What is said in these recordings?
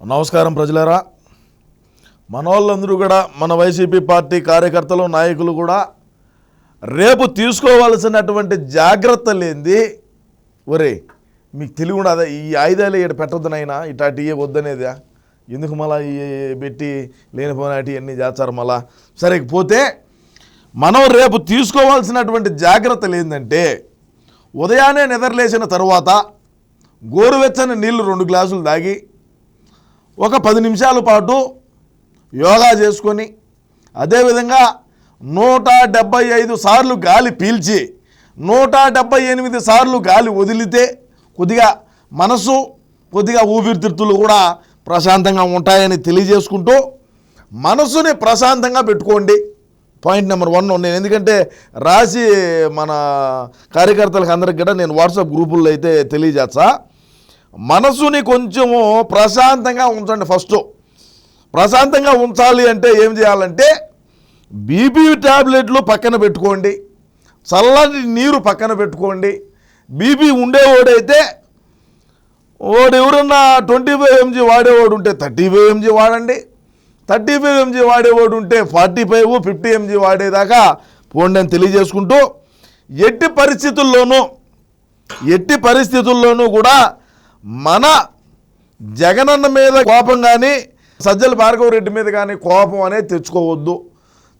నమస్కారం ప్రజలారా. మన వాళ్ళందరూ కూడా మన వైసీపీ పార్టీ కార్యకర్తలు నాయకులు కూడా రేపు తీసుకోవాల్సినటువంటి జాగ్రత్త లేనిది ఒరే మీకు తెలివి ఉండదా ఈ ఆయుధాలు ఇక్కడ పెట్టొద్దు నాయనా ఇటాటి ఇయ్య వద్దనేదా. ఎందుకు మళ్ళా ఈ పెట్టి లేనిపోయినాటి అన్నీ చేస్తారు మళ్ళా. సరే పోతే మనం రేపు తీసుకోవాల్సినటువంటి జాగ్రత్తలు ఏంటంటే ఉదయాన్నే నిద్రలేసిన తర్వాత గోరువెచ్చని నీళ్ళు రెండు గ్లాసులు తాగి ఒక పది నిమిషాల పాటు యోగా చేసుకొని అదేవిధంగా నూట డెబ్బై ఐదు సార్లు గాలి పీల్చి నూట డెబ్బై ఎనిమిది సార్లు గాలి వదిలితే కొద్దిగా మనసు కొద్దిగా ఊపిరితిత్తులు కూడా ప్రశాంతంగా ఉంటాయని తెలియజేసుకుంటూ మనసుని ప్రశాంతంగా పెట్టుకోండి. పాయింట్ నెంబర్ వన్ నేను ఎందుకంటే రాసి మన కార్యకర్తలకు అందరికి కూడా నేను వాట్సాప్ గ్రూపుల్లో అయితే తెలియజేస్తా. మనసుని కొంచెము ప్రశాంతంగా ఉంచండి ఫస్ట్. ప్రశాంతంగా ఉంచాలి అంటే ఏం చేయాలంటే బీపీ ట్యాబ్లెట్లు పక్కన పెట్టుకోండి. చల్లటి నీరు పక్కన పెట్టుకోండి. బీపీ ఉండేవాడైతే వాడు ఎవరన్నా ట్వంటీ ఫైవ్ ఎంజీ వాడేవాడు ఉంటే థర్టీ ఫైవ్ ఎంజీ వాడండి. థర్టీ ఫైవ్ ఎంజీ వాడేవాడు ఉంటే ఫార్టీ ఫైవ్ ఫిఫ్టీ ఎంజీ వాడేదాకా పోండి అని తెలియజేసుకుంటూ ఎట్టి పరిస్థితుల్లోనూ ఎట్టి పరిస్థితుల్లోనూ కూడా మన జగనన్న మీద కోపం కానీ సజ్జల భార్గవరెడ్డి మీద కానీ కోపం అనేది తెచ్చుకోవద్దు.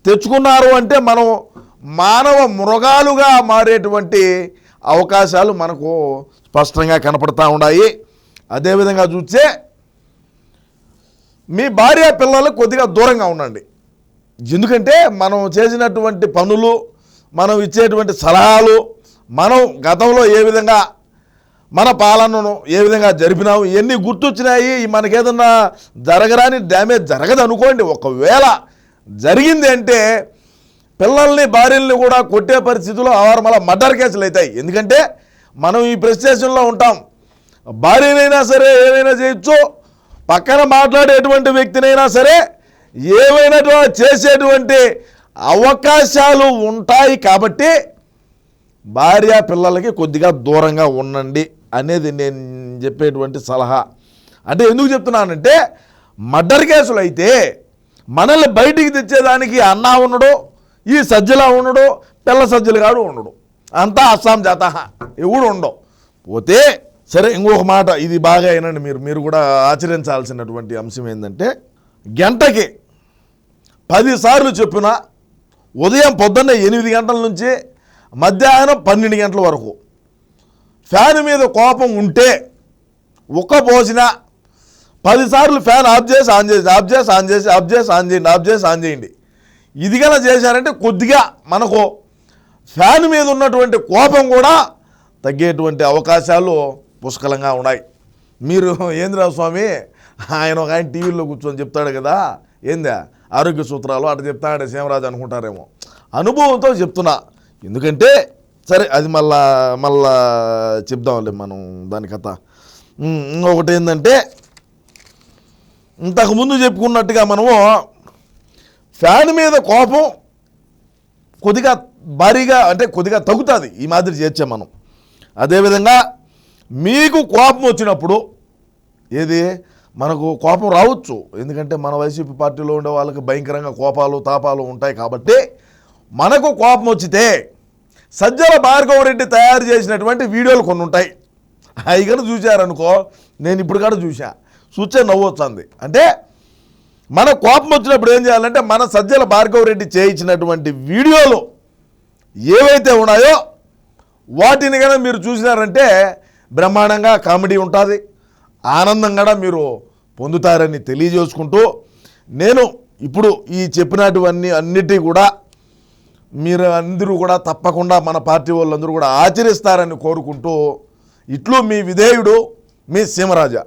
తెచ్చుకున్నారు అంటే మనం మానవ మృగాలుగా మారేటువంటి అవకాశాలు మనకు స్పష్టంగా కనపడతా ఉన్నాయి. అదేవిధంగా చూస్తే మీ భార్య పిల్లలు కొద్దిగా దూరంగా ఉండండి. ఎందుకంటే మనం చేసినటువంటి పనులు మనం ఇచ్చేటువంటి సలహాలు మనం గతంలో ఏ విధంగా మన పాలనను ఏ విధంగా జరిపినాము ఇవన్నీ గుర్తొచ్చినాయి మనకేదన్నా జరగరాని డ్యామేజ్ జరగదు అనుకోండి ఒకవేళ జరిగింది అంటే పిల్లల్ని భార్యల్ని కూడా కొట్టే పరిస్థితుల్లో ఆవారు మళ్ళీ మర్డర్ కేసులు అవుతాయి. ఎందుకంటే మనం ఈ ప్రెస్ స్టేషన్లో ఉంటాం. భార్యనైనా సరే ఏమైనా చేయొచ్చు. పక్కన మాట్లాడేటువంటి వ్యక్తినైనా సరే ఏమైనా చేసేటువంటి అవకాశాలు ఉంటాయి కాబట్టి భార్య పిల్లలకి కొద్దిగా దూరంగా ఉండండి. అనేది నేను చెప్పేటువంటి సలహా. అంటే ఎందుకు చెప్తున్నానంటే మర్డర్ కేసులు అయితే మనల్ని బయటికి తెచ్చేదానికి అన్న ఉండడు ఈ సజ్జలా ఉండడు పిల్ల సజ్జలు కాడు ఉండడు అంతా అస్సాం జాత. ఎవడు ఉండవు పోతే సరే ఇంకొక మాట ఇది బాగా అయినండి మీరు మీరు కూడా ఆచరించాల్సినటువంటి అంశం ఏంటంటే గంటకి పదిసార్లు చెప్పిన ఉదయం పొద్దున్న ఎనిమిది గంటల నుంచి మధ్యాహ్నం పన్నెండు గంటల వరకు ఫ్యాన్ మీద కోపం ఉంటే ఒక్క పోసిన పదిసార్లు ఫ్యాన్ ఆఫ్ చేసి ఆన్ చేసి ఆఫ్ చేసి ఆన్ చేసి ఆఫ్ చేసి ఆన్ చేయండి ఆఫ్ చేసి ఆన్ చేయండి. ఇది కన్నా చేశారంటే కొద్దిగా మనకు ఫ్యాన్ మీద ఉన్నటువంటి కోపం కూడా తగ్గేటువంటి అవకాశాలు పుష్కలంగా ఉన్నాయి. మీరు ఏంద్రా స్వామి ఆయన ఒక ఆయన టీవీలో కూర్చొని చెప్తాడు కదా ఏందా ఆరోగ్య సూత్రాలు అటు చెప్తాడు సీమరాజు అనుకుంటారేమో. అనుభవంతో చెప్తున్నా. ఎందుకంటే సరే అది మళ్ళా మళ్ళా చెప్దాంలే మనం దాని కథ. ఇంకొకటి ఏంటంటే ఇంతకుముందు చెప్పుకున్నట్టుగా మనము ఫ్యాన్ మీద కోపం కొద్దిగా భారీగా అంటే కొద్దిగా తగ్గుతుంది. ఈ మాదిరి చేర్చాం మనం. అదేవిధంగా మీకు కోపం వచ్చినప్పుడు ఏది? మనకు కోపం రావచ్చు. ఎందుకంటే మన వైసీపీ పార్టీలో ఉండే వాళ్ళకి భయంకరంగా కోపాలు తాపాలు ఉంటాయి కాబట్టి మనకు కోపం వచ్చితే సజ్జల భార్గవ రెడ్డి తయారు చేసినటువంటి వీడియోలు కొన్ని ఉంటాయి. అవి కనుక చూశారనుకో నేను ఇప్పుడు కూడా చూసా చూస్తే నవ్వొచ్చింది అంటే మన కోపం వచ్చినప్పుడు ఏం చేయాలంటే మన సజ్జల భార్గవ రెడ్డి చేయించినటువంటి వీడియోలు ఏవైతే ఉన్నాయో వాటిని కనుక మీరు చూసినారంటే బ్రహ్మాండంగా కామెడీ ఉంటుంది. ఆనందం కూడా మీరు పొందుతారని తెలియజేసుకుంటూ నేను ఇప్పుడు ఈ చెప్పినటువన్నీ అన్నిటి కూడా మీరు అందరూ కూడా తప్పకుండా మన పార్టీ వాళ్ళందరూ కూడా ఆచరిస్తారని కోరుకుంటూ ఇట్లు మీ విధేయుడు మీ సీమరాజా.